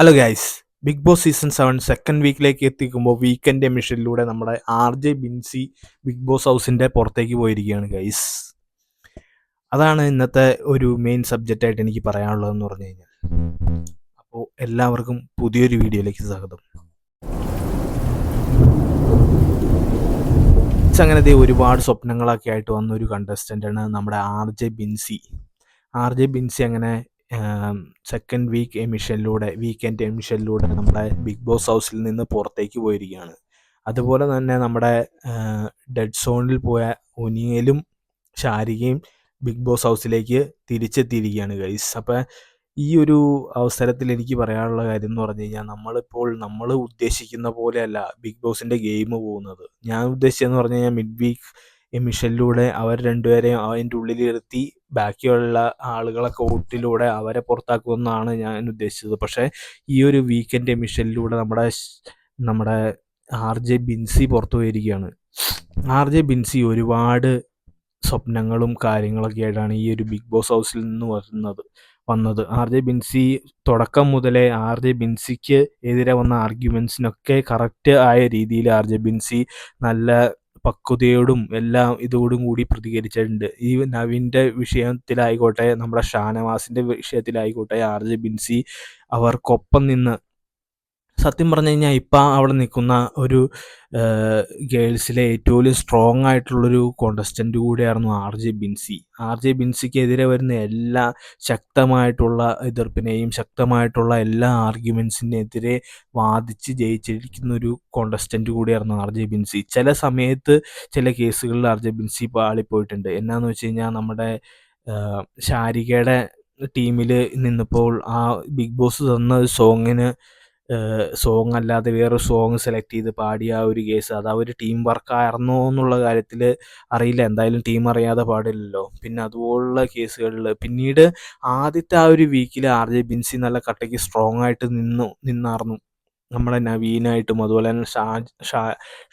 Hello guys Big Boss season seven second വീക്കിലേക്ക് എത്തിക്കുമ്പോൾ weekend എമിഷനിലൂടെ നമ്മുടെ R J Binsy Big Boss ഹൗസിന്റെ പുറത്തേക്ക് പോയിരിക്കുകയാണ് ഗൈസ് അതാണ് ഇന്നത്തെ ഒരു മെയിൻ സബ്ജക്റ്റായിട്ട് എനിക്ക് പറയാനുള്ളതെന്ന് പറഞ്ഞു കഴിഞ്ഞാൽ. അപ്പോൾ എല്ലാവർക്കും പുതിയൊരു വീഡിയോയിലേക്ക് സ്വാഗതം. അങ്ങനെ ദേ ഒരുപാട് സ്വപ്നങ്ങളൊക്കെ ആയിട്ട് വന്ന ഒരു കണ്ടസ്റ്റന്റാണ് നമ്മുടെ R J Binsy. R J Binsy അങ്ങനെ സെക്കൻഡ് വീക്ക് എമിഷനിലൂടെ വീക്കെൻഡ് എമിഷനിലൂടെ നമ്മുടെ ബിഗ് ബോസ് ഹൗസിൽ നിന്ന് പുറത്തേക്ക് പോയിരിക്കുകയാണ്. അതുപോലെ തന്നെ നമ്മുടെ ഡെഡ് സോണിൽ പോയ ഒനിയലും ഷാരികയും ബിഗ് ബോസ് ഹൗസിലേക്ക് തിരിച്ചെത്തിയിരിക്കുകയാണ് ഗൈസ് അപ്പോൾ ഈ ഒരു അവസരത്തിൽ എനിക്ക് പറയാനുള്ള കാര്യം എന്ന് പറഞ്ഞു കഴിഞ്ഞാൽ നമ്മളിപ്പോൾ നമ്മൾ ഉദ്ദേശിക്കുന്ന പോലെയല്ല ബിഗ് ബോസിന്റെ ഗെയിം പോകുന്നത്. ഞാൻ ഉദ്ദേശിച്ചതെന്ന് പറഞ്ഞു കഴിഞ്ഞാൽ മിഡ് വീക്ക് എമിഷനിലൂടെ അവർ രണ്ടുപേരെയും അതിന്റെ ഉള്ളിലിരുത്തി ബാക്കിയുള്ള ആളുകളൊക്കെ വോട്ടിലൂടെ അവരെ പുറത്താക്കുമെന്നാണ് ഞാൻ ഉദ്ദേശിച്ചത്. പക്ഷേ ഈ ഒരു വീക്കെൻഡ് എമിഷനിലൂടെ നമ്മുടെ നമ്മുടെ ആർ ജെ ബിൻസി പുറത്തു പോയിരിക്കുകയാണ്. ആർ ജെ ബിൻസി ഒരുപാട് സ്വപ്നങ്ങളും കാര്യങ്ങളൊക്കെ ആയിട്ടാണ് ഈ ഒരു ബിഗ് ബോസ് ഹൗസിൽ നിന്ന് വരുന്നത് വന്നത്. ആർ ജെ ബിൻസി തുടക്കം മുതലേ ആർ ജെ ബിൻസിക്ക് എതിരെ വന്ന ആർഗ്യുമെൻസിനൊക്കെ കറക്റ്റ് ആയ രീതിയിൽ ആർ ജെ ബിൻസി നല്ല പക്വതയോടും എല്ലാം ഇതോടും കൂടി പ്രതികരിച്ചിട്ടുണ്ട്. ഈ നവീന്റെ വിഷയത്തിലായിക്കോട്ടെ നമ്മുടെ ഷാനവാസിന്റെ വിഷയത്തിലായിക്കോട്ടെ ആർ ജെ ബിൻസി അവർക്കൊപ്പം നിന്ന് സത്യം പറഞ്ഞു കഴിഞ്ഞാൽ ഇപ്പം അവിടെ നിൽക്കുന്ന ഒരു ഗേൾസിലെ ഏറ്റവും സ്ട്രോങ് ആയിട്ടുള്ളൊരു കോണ്ടസ്റ്റന്റ് കൂടിയായിരുന്നു R J Binsy. R J ബിൻസിക്കെതിരെ വരുന്ന എല്ലാ ശക്തമായിട്ടുള്ള എതിർപ്പിനെയും ശക്തമായിട്ടുള്ള എല്ലാ ആർഗ്യുമെൻസിനെതിരെ വാദിച്ച് ജയിച്ചിരിക്കുന്ന ഒരു കോണ്ടസ്റ്റന്റ് കൂടിയായിരുന്നു ആർ ജെ ബിൻസി. ചില സമയത്ത് ചില കേസുകളിൽ ആർ ജെ ബിൻസി പാളിപ്പോയിട്ടുണ്ട് എന്നാന്ന് വെച്ച് കഴിഞ്ഞാൽ നമ്മുടെ ശാരികയുടെ ടീമിൽ നിന്നപ്പോൾ ആ ബിഗ് ബോസ് തന്ന സോങ്ങിന് സോങ് അല്ലാതെ വേറൊരു സോങ് സെലക്ട് ചെയ്ത് പാടിയ ആ ഒരു കേസ് അത് ആ ഒരു ടീം വർക്കായിരുന്നോ എന്നുള്ള കാര്യത്തിൽ അറിയില്ല. എന്തായാലും ടീം അറിയാതെ പാടില്ലല്ലോ. പിന്നെ അതുപോലുള്ള കേസുകളിൽ പിന്നീട് ആദ്യത്തെ ആ ഒരു വീക്കിൽ ആർ ജെ ബിൻസി നല്ല കട്ടയ്ക്ക് സ്ട്രോങ് ആയിട്ട് നിന്നു നിന്നായിരുന്നു നമ്മളെ നവീനായിട്ടും അതുപോലെ തന്നെ ഷാ ഷാ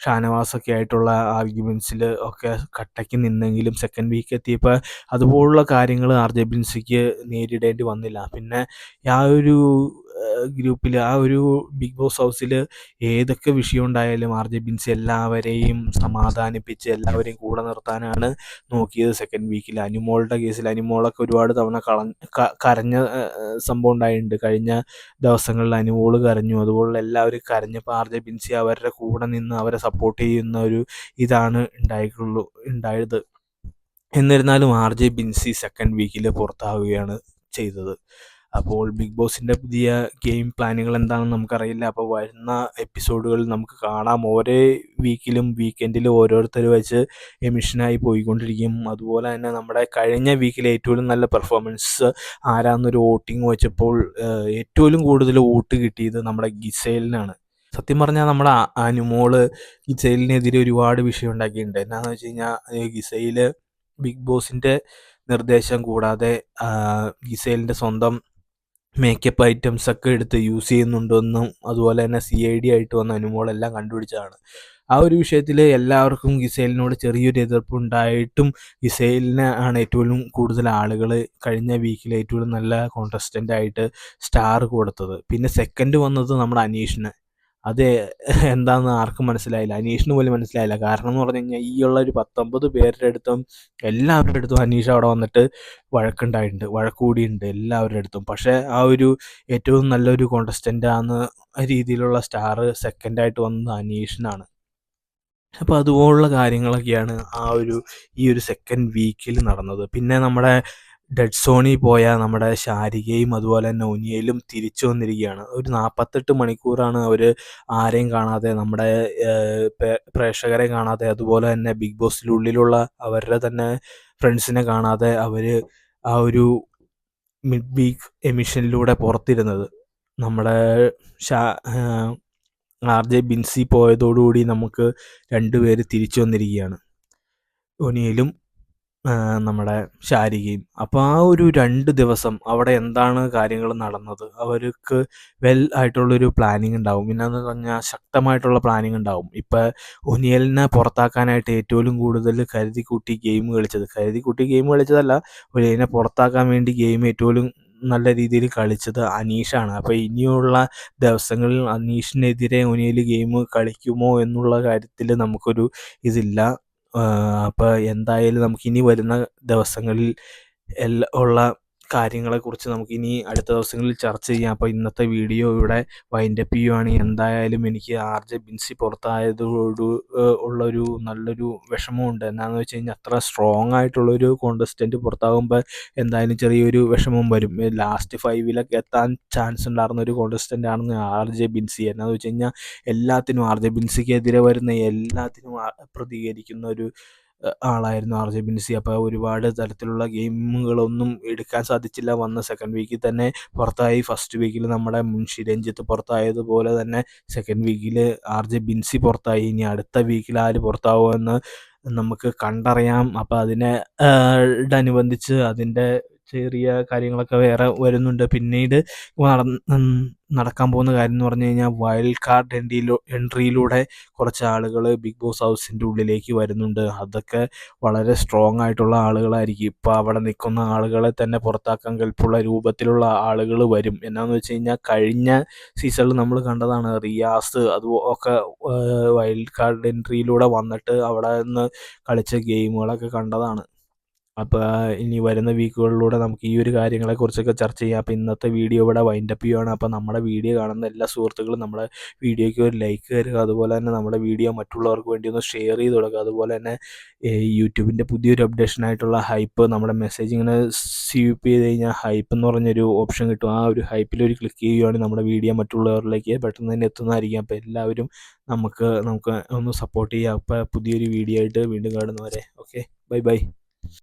ഷാനവാസൊക്കെ ആയിട്ടുള്ള ആർഗ്യുമെൻസിൽ ഒക്കെ കട്ടയ്ക്ക് നിന്നെങ്കിലും സെക്കൻഡ് വീക്ക് എത്തിയപ്പോൾ അതുപോലുള്ള കാര്യങ്ങൾ ആർ ജെ ബിൻസിക്ക് നേരിടേണ്ടി വന്നില്ല. പിന്നെ ആ ഒരു ഗ്രൂപ്പിൽ ആ ഒരു ബിഗ് ബോസ് ഹൗസിൽ ഏതൊക്കെ വിഷയം ഉണ്ടായാലും ആർ ജെ ബിൻസ് എല്ലാവരെയും സമാധാനിപ്പിച്ച് എല്ലാവരെയും കൂടെ നിർത്താനാണ് നോക്കിയത് സെക്കൻഡ് വീക്കിൽ അനുമോളുടെ കേസിൽ അനുമോളൊക്കെ ഒരുപാട് തവണ കളഞ്ഞ കരഞ്ഞ സംഭവം ഉണ്ടായിട്ടുണ്ട്. കഴിഞ്ഞ ദിവസങ്ങളിൽ അനുമോൾ കരഞ്ഞു. അതുപോലെ എല്ലാവരും കരഞ്ഞപ്പോൾ ആർ ജെ ബിൻസി അവരുടെ കൂടെ നിന്ന് അവരെ സപ്പോർട്ട് ചെയ്യുന്ന ഒരു ഇതാണ് ഉണ്ടായിട്ടുള്ളൂ ഉണ്ടായത്. എന്നിരുന്നാലും ആർ ജെ ബിൻസി സെക്കൻഡ് വീക്കിൽ പുറത്താവുകയാണ് ചെയ്തത്. അപ്പോൾ ബിഗ് ബോസിന്റെ പുതിയ ഗെയിം പ്ലാനുകൾ എന്താണെന്ന് നമുക്കറിയില്ല. അപ്പോൾ വരുന്ന എപ്പിസോഡുകൾ നമുക്ക് കാണാം. ഓരോ വീക്കിലും വീക്കെൻഡിലും ഓരോരുത്തർ വെച്ച് എമിഷനായി പോയിക്കൊണ്ടിരിക്കും. അതുപോലെ തന്നെ നമ്മുടെ കഴിഞ്ഞ വീക്കിലെ ഏറ്റവും നല്ല പെർഫോമൻസ് ആരാന്നൊരു വോട്ടിംഗ് വെച്ചപ്പോൾ ഏറ്റവും കൂടുതൽ വോട്ട് കിട്ടിയത് നമ്മുടെ ഗിസൈലിനാണ്. സത്യം പറഞ്ഞാൽ നമ്മുടെ അനുമോൾ ഗിസൈലിനെതിരെ ഒരുപാട് വിഷയം ഉണ്ടാക്കിയിട്ടുണ്ട്. എന്നാന്ന് വെച്ച് കഴിഞ്ഞാൽ ഗിസൈൽ ബിഗ് ബോസിന്റെ നിർദ്ദേശം കൂടാതെ ഗിസൈലിന്റെ സ്വന്തം മേക്കപ്പ് ഐറ്റംസ് ഒക്കെ എടുത്ത് യൂസ് ചെയ്യുന്നുണ്ടെന്നും അതുപോലെ തന്നെ സി ഐ ഡി ആയിട്ട് വന്ന അനുമോളെല്ലാം കണ്ടുപിടിച്ചതാണ്. ആ ഒരു വിഷയത്തിൽ എല്ലാവർക്കും ഗിസൈലിനോട് ചെറിയൊരു എതിർപ്പ് ഉണ്ടായിട്ടും ഗിസൈലിനെ ആണ് ഏറ്റവും കൂടുതൽ ആളുകൾ കഴിഞ്ഞ വീക്കിൽ ഏറ്റവും നല്ല കോണ്ടസ്റ്റന്റ് ആയിട്ട് സ്റ്റാർ കൊടുത്തത്. പിന്നെ സെക്കൻഡ് വന്നത് നമ്മുടെ അനീഷിന്. അത് എന്താണെന്ന് ആർക്കും മനസ്സിലായില്ല. അനീഷിന് പോലും മനസ്സിലായില്ല. കാരണം എന്ന് പറഞ്ഞു കഴിഞ്ഞാൽ ഈ ഉള്ള ഒരു പത്തൊമ്പത് പേരുടെ അടുത്തും എല്ലാവരുടെ അടുത്തും അനീഷ് അവിടെ വന്നിട്ട് വഴക്കുണ്ടായിട്ടുണ്ട്. വഴക്കൂടിയുണ്ട് എല്ലാവരുടെ അടുത്തും. പക്ഷേ ആ ഒരു ഏറ്റവും നല്ലൊരു കോണ്ടസ്റ്റന്റ് ആണെന്ന് രീതിയിലുള്ള സ്റ്റാർ സെക്കൻഡായിട്ട് വന്നത് അനീഷിനാണ്. അപ്പോൾ അതുപോലുള്ള കാര്യങ്ങളൊക്കെയാണ് ആ ഒരു ഈ ഒരു സെക്കൻഡ് വീക്കിൽ നടന്നത്. പിന്നെ നമ്മുടെ ഡെഡ് സോണിൽ പോയ നമ്മുടെ ശാരികയും അതുപോലെ തന്നെ ഉനിയയിലും തിരിച്ചു വന്നിരിക്കുകയാണ്. ഒരു നാൽപ്പത്തെട്ട് മണിക്കൂറാണ് അവർ ആരെയും കാണാതെ നമ്മുടെ പ്രേക്ഷകരെ കാണാതെ അതുപോലെ തന്നെ ബിഗ് ബോസിനുള്ളിലുള്ള അവരുടെ തന്നെ ഫ്രണ്ട്സിനെ കാണാതെ അവർ ആ ഒരു മിഡ് വീക്ക് എമിഷനിലൂടെ പുറത്തിരുന്നത്. നമ്മുടെ ഷാ ആർ ജെ ബിൻസി പോയതോടുകൂടി നമുക്ക് രണ്ടുപേര് തിരിച്ചു വന്നിരിക്കുകയാണ്. ഒനിയലും നമ്മുടെ ശാരികയും. അപ്പോൾ ആ ഒരു രണ്ട് ദിവസം അവിടെ എന്താണ് കാര്യങ്ങൾ നടന്നത്? അവർക്ക് വെൽ ആയിട്ടുള്ളൊരു പ്ലാനിങ് ഉണ്ടാവും. പിന്നെന്ന് പറഞ്ഞാൽ ശക്തമായിട്ടുള്ള പ്ലാനിങ് ഉണ്ടാവും. ഇപ്പം ഒനിയലിനെ പുറത്താക്കാനായിട്ട് ഏറ്റവും കൂടുതൽ കരുതി കൂട്ടി ഗെയിം കളിച്ചത്. കരുതി കൂട്ടി ഗെയിം കളിച്ചതല്ല ഒനിയലിനെ പുറത്താക്കാൻ വേണ്ടി ഗെയിം ഏറ്റവും നല്ല രീതിയിൽ കളിച്ചത് അനീഷാണ്. അപ്പോൾ ഇനിയുള്ള ദിവസങ്ങളിൽ അനീഷിനെതിരെ ഒനിയൽ ഗെയിം കളിക്കുമോ എന്നുള്ള കാര്യത്തിൽ നമുക്കൊരു ഇതില്ല. അപ്പോൾ എന്തായാലും നമുക്കിനി വരുന്ന ദിവസങ്ങളിൽ എല്ലാ ഉള്ള കാര്യങ്ങളെക്കുറിച്ച് നമുക്ക് ഇനി അടുത്ത ദിവസങ്ങളിൽ ചർച്ച ചെയ്യാം. അപ്പോൾ ഇന്നത്തെ വീഡിയോ ഇവിടെ വൈൻഡപ്പ് ചെയ്യുവാണ്. എന്തായാലും എനിക്ക് ആർ ജെ ബിൻസി പുറത്തായതോട് ഉള്ളൊരു നല്ലൊരു വിഷമമുണ്ട്. എന്നാന്ന് വെച്ച് കഴിഞ്ഞാൽ അത്ര സ്ട്രോങ് ആയിട്ടുള്ളൊരു കോണ്ടസ്റ്റന്റ് പുറത്താകുമ്പോൾ എന്തായാലും ചെറിയൊരു വിഷമം വരും. ലാസ്റ്റ് ഫൈവിലൊക്കെ എത്താൻ ചാൻസ് ഉണ്ടായിരുന്ന ഒരു കോണ്ടസ്റ്റന്റ് ആണ് ആർ ജെ ബിൻസി. എന്നാന്ന് വെച്ച് കഴിഞ്ഞാൽ എല്ലാത്തിനും ആർ ജെ ബിൻസിക്കെതിരെ വരുന്ന എല്ലാത്തിനും പ്രതികരിക്കുന്ന ഒരു ആളായിരുന്നു ആർ ജെ ബിൻസി. അപ്പോൾ ഒരുപാട് തരത്തിലുള്ള ഗെയിമുകളൊന്നും എടുക്കാൻ സാധിച്ചില്ല. വന്ന സെക്കൻഡ് വീക്കിൽ തന്നെ പുറത്തായി. ഫസ്റ്റ് വീക്കിൽ നമ്മുടെ മുൻഷി രഞ്ജിത്ത് പുറത്തായതുപോലെ തന്നെ സെക്കൻഡ് വീക്കിൽ ആർ ജെ ബിൻസി പുറത്തായി. ഇനി അടുത്ത വീക്കിൽ ആര് പുറത്താവുമെന്ന് നമുക്ക് കണ്ടറിയാം. അപ്പോൾ അതിനെ അനുബന്ധിച്ച് അതിന്റെ ചെറിയ കാര്യങ്ങളൊക്കെ വേറെ വരുന്നുണ്ട്. പിന്നീട് നടക്കാൻ പോകുന്ന കാര്യം എന്ന് പറഞ്ഞു കഴിഞ്ഞാൽ വൈൽഡ് കാർഡ് എൻട്രിയിലൂ എൻട്രിയിലൂടെ കുറച്ച് ആളുകൾ ബിഗ് ബോസ് ഹൗസിന്റെ ഉള്ളിലേക്ക് വരുന്നുണ്ട്. അതൊക്കെ വളരെ സ്ട്രോങ് ആയിട്ടുള്ള ആളുകളായിരിക്കും. ഇപ്പോൾ അവിടെ നിൽക്കുന്ന ആളുകളെ തന്നെ പുറത്താക്കാൻ കെൽപ്പുള്ള രൂപത്തിലുള്ള ആളുകൾ വരും. എന്നാന്ന് വെച്ച് കഴിഞ്ഞാൽ കഴിഞ്ഞ സീസണിൽ നമ്മൾ കണ്ടതാണ് റിയാസ് അത് ഒക്കെ വൈൽഡ് കാർഡ് എൻട്രിയിലൂടെ വന്നിട്ട് അവിടെ നിന്ന് കളിച്ച ഗെയിമുകളൊക്കെ കണ്ടതാണ്. അപ്പോൾ ഇനി വരുന്ന വീക്കുകളിലൂടെ നമുക്ക് ഈ ഒരു കാര്യങ്ങളെക്കുറിച്ചൊക്കെ ചർച്ച ചെയ്യാം. അപ്പോൾ ഇന്നത്തെ വീഡിയോ ഇവിടെ വൈൻഡപ്പ് ചെയ്യുകയാണ് അപ്പോൾ നമ്മുടെ വീഡിയോ കാണുന്ന എല്ലാ സുഹൃത്തുക്കളും നമ്മുടെ വീഡിയോയ്ക്ക് ഒരു ലൈക്ക് തരിക. അതുപോലെ തന്നെ നമ്മുടെ വീഡിയോ മറ്റുള്ളവർക്ക് വേണ്ടി ഒന്ന് ഷെയർ ചെയ്ത് കൊടുക്കുക. അതുപോലെ തന്നെ യൂട്യൂബിന്റെ പുതിയൊരു അപ്ഡേഷൻ ആയിട്ടുള്ള ഹൈപ്പ് നമ്മുടെ മെസ്സേജ് ഇങ്ങനെ സ്വീപ്പ് ചെയ്ത് കഴിഞ്ഞാൽ ഹൈപ്പ് എന്ന് പറഞ്ഞൊരു ഓപ്ഷൻ കിട്ടും. ആ ഒരു ഹൈപ്പിൽ ഒരു ക്ലിക്ക് ചെയ്യുകയാണെങ്കിൽ നമ്മുടെ വീഡിയോ മറ്റുള്ളവരിലേക്ക് പെട്ടെന്ന് തന്നെ എത്തുന്നതായിരിക്കും. അപ്പോൾ എല്ലാവരും നമുക്ക് നമുക്ക് ഒന്ന് സപ്പോർട്ട് ചെയ്യുക അപ്പോൾ പുതിയൊരു വീഡിയോ ആയിട്ട് വീണ്ടും കാണുന്നവരെ. Okay bye bye